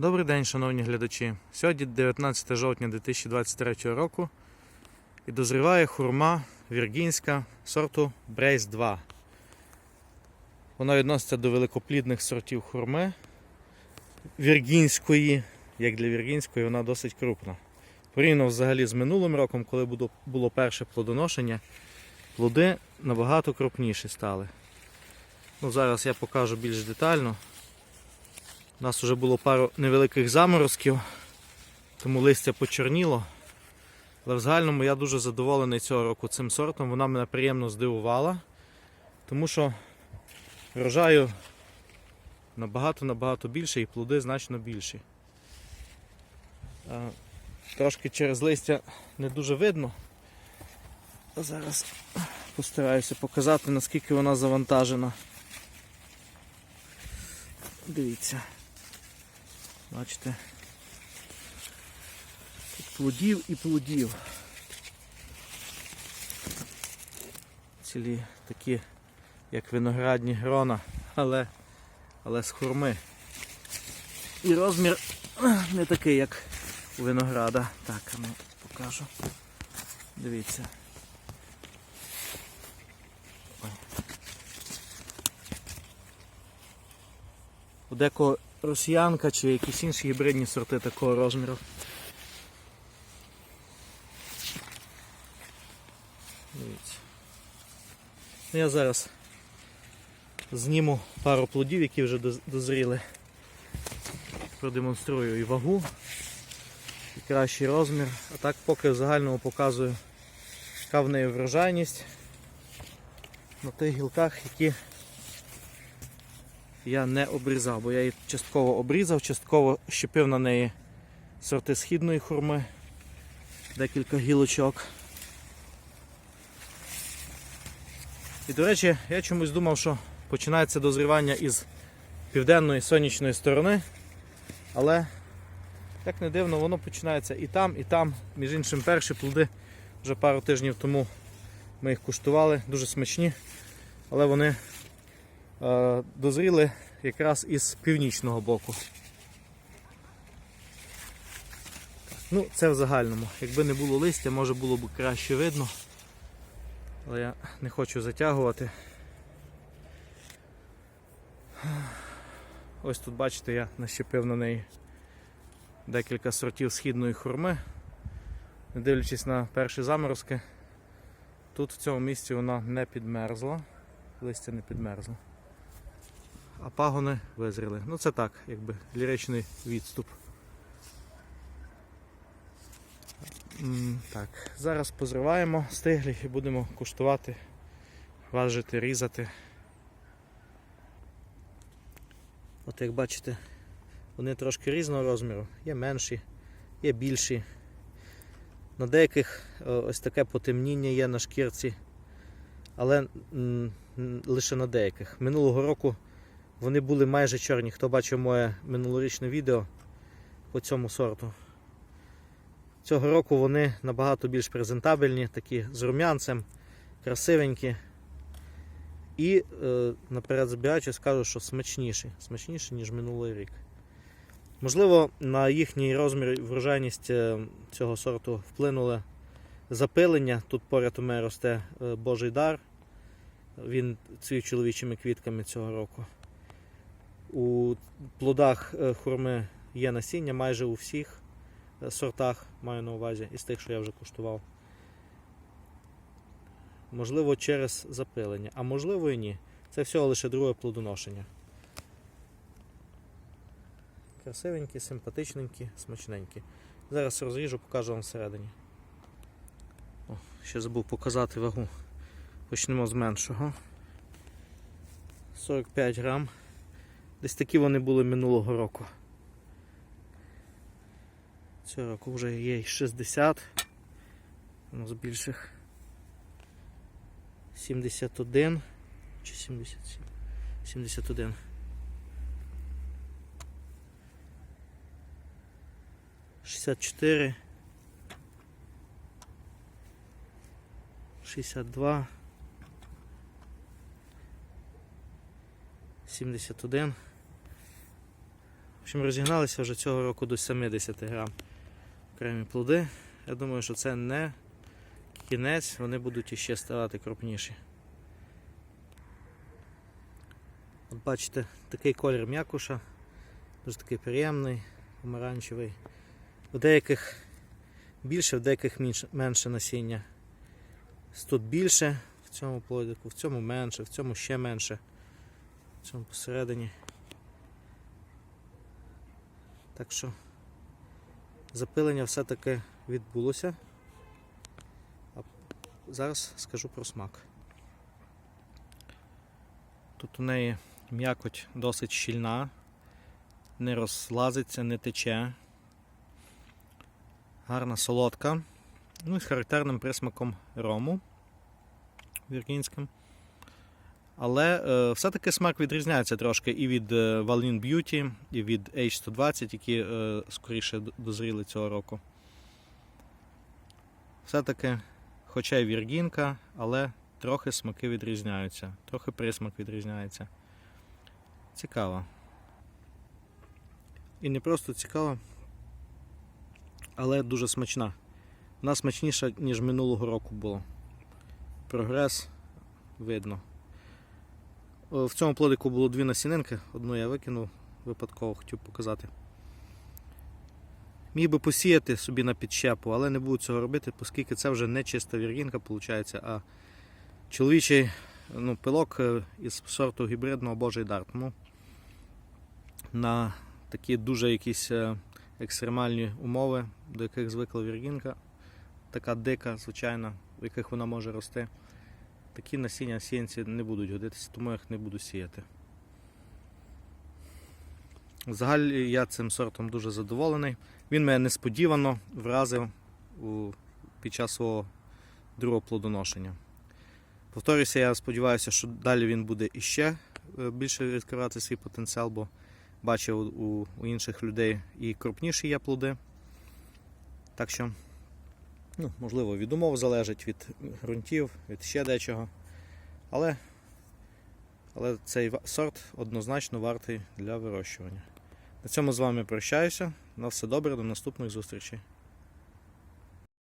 Добрий день, шановні глядачі. Сьогодні 19 жовтня 2023 року і дозріває хурма віргінська сорту Брейс 2. Вона відноситься до великоплідних сортів хурми віргінської. Як для віргінської, вона досить крупна. Порівняно взагалі з минулим роком, коли було- перше плодоношення, плоди набагато крупніші стали. Ну, зараз я покажу більш детально. У нас вже було пару невеликих заморозків, тому листя почорніло. Але в загальному я дуже задоволений цього року цим сортом. Вона мене приємно здивувала, тому що врожаю набагато-набагато більше і плоди значно більші. Трошки через листя не дуже видно. Зараз постараюся показати, наскільки вона завантажена. Дивіться. Бачите. Тут плодів і плодів. Цілі такі, як виноградні грона, але, але з хурми. І розмір не такий, як у винограда. Так, а ну покажу. Дивіться. У декого росіянка чи якісь інші гібридні сорти такого розміру. Дивіться. Ну, Я зараз зніму пару плодів, які вже дозріли. Продемонструю і вагу, і кращий розмір. А так поки в загальному показую, яка в неї врожайність на тих гілках, які я не обрізав, бо я її частково обрізав, частково щепив на неї сорти східної хурми, декілька гілочок. І, до речі, я чомусь думав, що починається дозрівання із південної сонячної сторони, але, як не дивно, воно починається і там, і там. Між іншим, перші плоди вже пару тижнів тому ми їх куштували, дуже смачні, але вони дозріли якраз із північного боку. Ну, це в загальному. Якби не було листя, може було б краще видно. Але я не хочу затягувати. Ось тут бачите, я нащепив на неї декілька сортів східної хурми. Не дивлячись на перші заморозки, тут в цьому місці вона не підмерзла, листя не підмерзло. А пагони визріли. Ну це так, якби ліричний відступ. Так, зараз позриваємо стиглі і будемо куштувати, важити, різати. От як бачите, вони трошки різного розміру, є менші, є більші. На деяких ось таке потемніння є на шкірці, але лише на деяких. Минулого року вони були майже чорні. Хто бачив моє минулорічне відео по цьому сорту. Цього року вони набагато більш презентабельні, такі з рум'янцем, красивенькі. І е, наперед забігаючи, скажу, що смачніші, смачніші, ніж минулий рік. Можливо, на їхній розмір і врожайність е, цього сорту вплинуло запилення. Тут поряд у мене росте е, Божий дар. Він цвів чоловічими квітками цього року. У плодах е, хурми є насіння майже у всіх е, сортах, маю на увазі, із тих, що я вже куштував. Можливо, через запилення, а можливо і ні. Це всього лише друге плодоношення. Красивенькі, симпатичненькі, смачненькі. Зараз розріжу, покажу вам всередині. О, ще забув показати вагу. Почнемо з меншого. 45 грам. Десь такі вони були минулого року. Цього року вже є й 60. Ну, з більших 71 чи 77. 71. Шістдесят чотири. Шістдесят два. Сімдесят один. общем, розігналися вже цього року до 70 грам окремі плоди. Я думаю, що це не кінець, вони будуть іще ставати крупніші. От бачите, такий колір м'якуша, дуже такий приємний, помаранчевий. У деяких більше, в деяких менше насіння. Тут більше в цьому плодику, в цьому менше, в цьому ще менше, цьому посередині. Так що запилення все-таки відбулося. А зараз скажу про смак. Тут у неї м'якоть досить щільна, не розлазиться, не тече. Гарна солодка. Ну і з характерним присмаком рому віргінським. Але е, все-таки смак відрізняється трошки і від е, Valin Beauty, і від H120, які е, скоріше дозріли цього року. Все-таки, хоча й віргінка, але трохи смаки відрізняються, трохи присмак відрізняється. Цікаво. І не просто цікаво, але дуже смачна. Вона смачніша, ніж минулого року було. Прогрес видно. О, В цьому плодику було дві насінинки, одну я викинув випадково, хотів показати. Міг би посіяти собі на підщепу, але не буду цього робити, оскільки це вже не чиста віргінка, виходить, а чоловічий ну, пилок е, із сорту гібридного Божий дар. Тому на такі дуже якісь е, екстремальні умови, до яких звикла віргінка, така дика, звичайна, в яких вона може рости. Такі насіння сіянці не будуть годитися, тому я їх не буду сіяти. Взагалі я цим сортом дуже задоволений. Він мене несподівано вразив у, під час свого другого плодоношення. Повторюся, я сподіваюся, що далі він буде іще е, більше відкривати свій потенціал, бо бачив у, у інших людей і крупніші є плоди. Так що Ну, можливо, від умов залежить від ґрунтів, від ще дечого. Але, але цей сорт однозначно вартий для вирощування. На цьому з вами прощаюся. На все добре, до наступних зустрічей.